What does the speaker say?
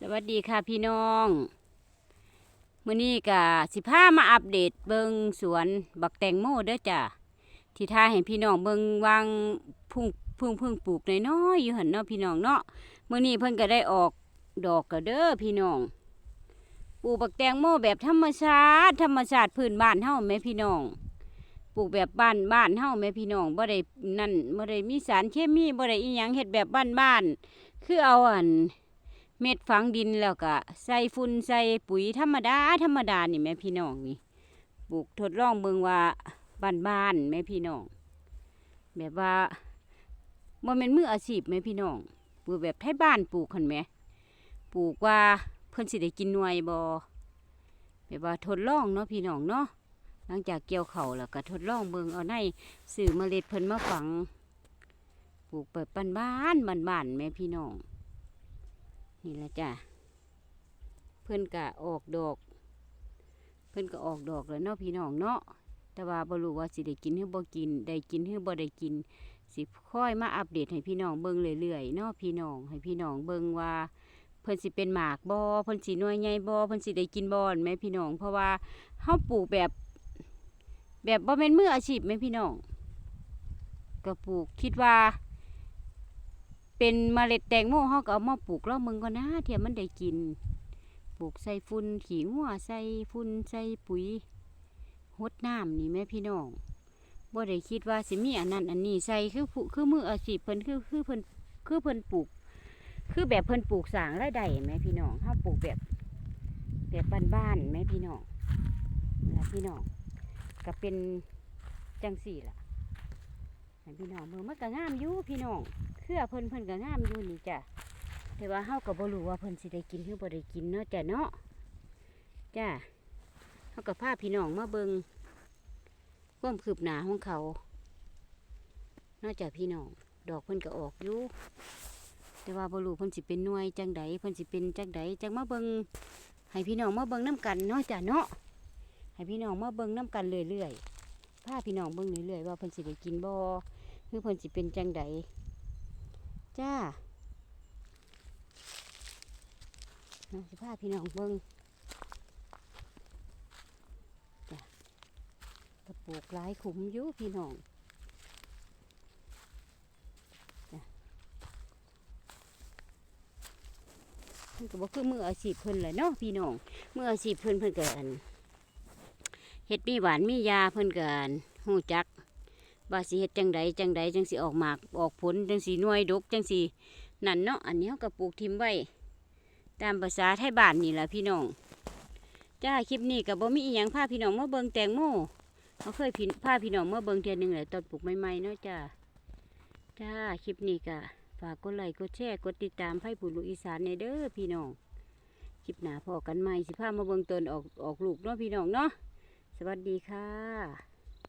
สวัสดีค่ะพี่น้องมื้อนี้ก็สิพามาอัปเดตเบิงสวนบักแตงโมเด้อจ้ะที่ท่าให้พี่น้องเบิงวางพุ่งพึ่งพึ่งปลูกน้อยๆอยู่หันเนาะพี่น้องเนาะมื้อนี้เพิ่นก็ได้ออกดอกก็เด้อพี่น้องปลูกบักแตงโมแบบธรรมชาติธรรมชาติพื้นบ้านเฮาแม่พี่น้องปลูกแบบบ้านบ้านเฮาแม่พี่น้องบ่ได้นั่นบ่ได้มีสารเคมีบ่ได้อีหยังเฮ็ดแบบบ้านๆคือเอาอัน เม็ดฝังดินแล้วก็ใส่ฝุ่นใส่ปุ๋ยธรรมดาธรรมดานี่แม่พี่น้องนี่ปลูกทดลองเบิ่งว่าบ้านๆแม่พี่น้อง แบบว่าบ่แม่นมืออาชีพแม่พี่น้องปลูกแบบไทยบ้านปลูกคันแหมปลูกว่าเพิ่นสิได้กินหน่วยบ่แบบว่าทดลองเนาะพี่น้องเนาะหลังจากเกี่ยวเข่าแล้วก็ทดลองเบิ่งเอาในสื่อเมล็ดเพิ่นมาฝัง ปลูกแบบบ้านบ้านแม่พี่น้อง นี่แหละจ้ะเพื่อนกะออกดอก เพื่อนก็ออกดอกแล้วเนาะพี่น้องเนาะแต่ว่าบ่รู้ว่าสิได้กินหรือบ่กิน ได้กินหรือบ่ได้กิน สิค่อยมาอัปเดตให้พี่น้องเบิ่งเรื่อยๆเนาะพี่น้องให้พี่น้องเบิ่งว่าเพิ่นสิเป็นหมากบ่เพิ่นสิหน่วยใหญ่บ่เพิ่นสิได้กินบ่แม่พี่น้อง เพราะว่าเฮาปลูกแบบ แบบบ่แม่นมืออาชีพแม่พี่น้องก็ปลูกคิดว่า เป็นเมล็ดแตงโมเขาก็เอามาปลูกแล้วมึงก็นะเทียมมันได้กิน ปลูกใส่ฝุ่นขี้งัวใส่ฝุ่นใส่ปุ๋ยหดน้ำนี่แม่พี่น้องบ่ได้คิดว่าสิมีอันนั้นอันนี้ใส่คือผู้คือมืออาชีพเพิ่นคือคือเพิ่นคือเพิ่นปลูก คือแบบเพิ่นปลูกสางรายได้แม่พี่น้องเฮาปลูกแบบแบบบ้านๆแม่พี่น้องนะพี่น้องก็เป็นจังสี่ล่ะพี่น้องเบิ่งมันก็งามอยู่พี่น้อง เครือเพิ่นเพิ่นก็งามอยู่นี่จ้ะแต่ว่าเฮาก็บ่รู้ว่าเพิ่นสิได้กินหรือบ่ได้กินเนาะจ้ะเนาะจ้ะเฮาก็พาพี่น้องมาเบิ่งความคืบหน้าของเขาเนอกจากพี่น้องดอกเพิ่นก็ออกอยู่แต่ว่าบ่รู้เพิ่นสิเป็นหน่วยจังใดเพิ่นสิเป็นจังใดจังมาเบิ่งให้พี่น้องมาเบิ่งนํกันเนาะจ้ะเนาะให้พี่น้องมาเบิ่งนํกันเรื่อยๆพาพี่น้องเบิ่งเรื่อยๆว่าเพิ่นสิได้กินบ่หรือเพิ่นสิเป็นจังใด จ้าน้องสิพาพี่น้องเบิ้งจ้ะกระปลูกหลายขุมอยู่พี่น้องจ้ะเพิ่นก็บอกคือมืออาชีพเพิ่นแหละเนาะพี่น้องมืออาชีพเพิ่นเพิ่นเกินเฮ็ดมีหวานมียาเพิ่นเกินหูจัก ว่าสิเฮ็ดจังใดจังใดจังสิออกหมากออกผลจังสิน่วยดกจังสินั่นเนาะอันนี้เขาก็ปลูกทิมไว้ ตามภาษาไทยบ้านนี่แหละพี่น้องจ้าคลิปนี้ก็บ่มีอีหยังพาพี่น้องมาเบิ่งแตงโมเขาเคยพินพาพี่น้องมาเบิ่งเทื่อหนึงแหละตอนปลูกใหม่ๆเนาะจ้าจ้าคลิปนี้ก็ฝากกดไลค์กดแชร์กดติดตามไพ่ผู้ลูกอีสานในเด้อพี่น้องคลิปหน้าพอกันใหม่สิพามาเบิ่งตนออกออกลูกเนาะพี่น้องเนาะสวัสดีค่ะ